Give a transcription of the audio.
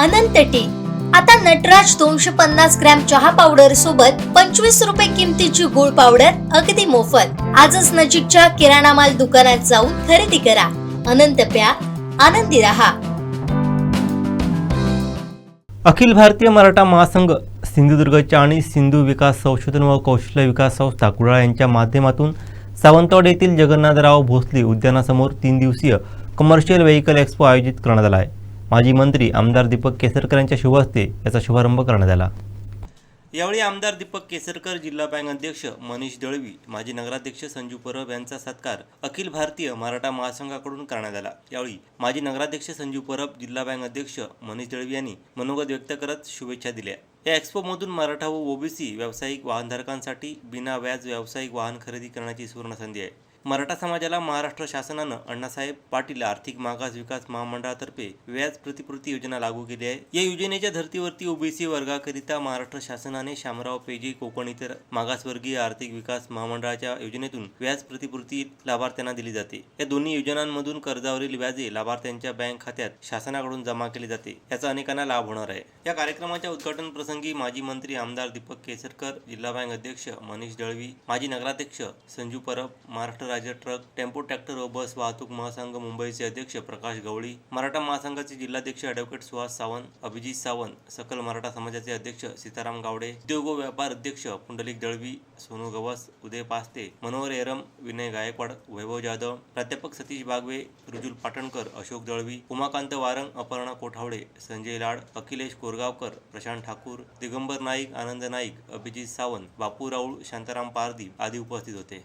अनंत T. आता नटराज दोनशे पन्नास ग्रॅम चहा पावडर सोबत पंचवीस रुपये किमतीची गुळ पावडर अगदी मोफत. आजच नजीकच्या किराणा माल दुकानात जाऊन खरेदी करा. अनंत प्या. आनंदी रहा. अखिल भारतीय मराठा महासंघ सिंधुदुर्गच्या आणि सिंधू विकास संशोधन व कौशल्य विकास संस्था कुडाळ यांच्या माध्यमातून सावंतवाड येथील जगन्नाथराव भोसले उद्यानासमोर तीन दिवसीय कमर्शियल व्हेकल एक्स्पो आयोजित करण्यात आला आहे. माजी मंत्री आमदार दीपक केसरकर यांच्या शुभ हस्ते याचा शुभारंभ करण्यात आला. यावेळी आमदार दीपक केसरकर जिल्हा बँक अध्यक्ष मनीष दळवी माजी नगराध्यक्ष संजू परब यांचा सत्कार अखिल भारतीय मराठा महासंघाकडून करण्यात आला. यावेळी माजी नगराध्यक्ष संजू परब जिल्हा बँक अध्यक्ष मनीष दळवी यांनी मनोगत व्यक्त करत शुभेच्छा दिल्या. या एक्स्पोमधून मराठा व ओबीसी व्यावसायिक वाहनधारकांसाठी बिना व्याज व्यावसायिक वाहन खरेदी करण्याची सुवर्ण संधी आहे. मराठा समाजाला महाराष्ट्र शासनानं अण्णासाहेब पाटील आर्थिक मागास विकास महामंडळातर्फे व्याज प्रतिपूर्ती योजना लागू केली आहे. या योजनेच्या धर्तीवरती ओबीसी वर्गाकरिता महाराष्ट्र शासनाने शामराव पेजे कोकण इतर मागासवर्गीय आर्थिक विकास महामंडळाच्या योजनेतून व्याज प्रतिपूर्ती लाभार्थ्यांना दिली जाते. या दोन्ही योजनांमधून कर्जावरील व्याजे लाभार्थ्यांच्या बँक खात्यात शासनाकडून जमा केली जाते. याचा अनेकांना लाभ होणार आहे. या कार्यक्रमाच्या उद्घाटन प्रसंगी माजी मंत्री आमदार दीपक केसरकर जिल्हा बँक अध्यक्ष मनीष दळवी माजी नगराध्यक्ष संजू परब महाराष्ट्र राज्य ट्रक टेम्पो ट्रॅक्टर व बस वाहतूक महासंघ मुंबईचे अध्यक्ष प्रकाश गवळी मराठा महासंघाचे जिल्हाध्यक्ष अॅडव्होकेट सुहास सावंत अभिजित सावंत सकल मराठा समाजाचे अध्यक्ष सीताराम गावडे उद्योग व व्यापार अध्यक्ष पुंडलिक दळवी सोनू गवस उदय पास्ते मनोहर एरम विनय गायकवाड वैभव जाधव प्राध्यापक सतीश बागवे रुजुल पाटणकर अशोक दळवी उमाकांत वारंग अपर्णा कोठावडे संजय लाड अखिलेश कोरगावकर प्रशांत ठाकूर दिगंबर नाईक आनंद नाईक अभिजित सावंत बापू राऊळ शांताराम पारदी आदी उपस्थित होते.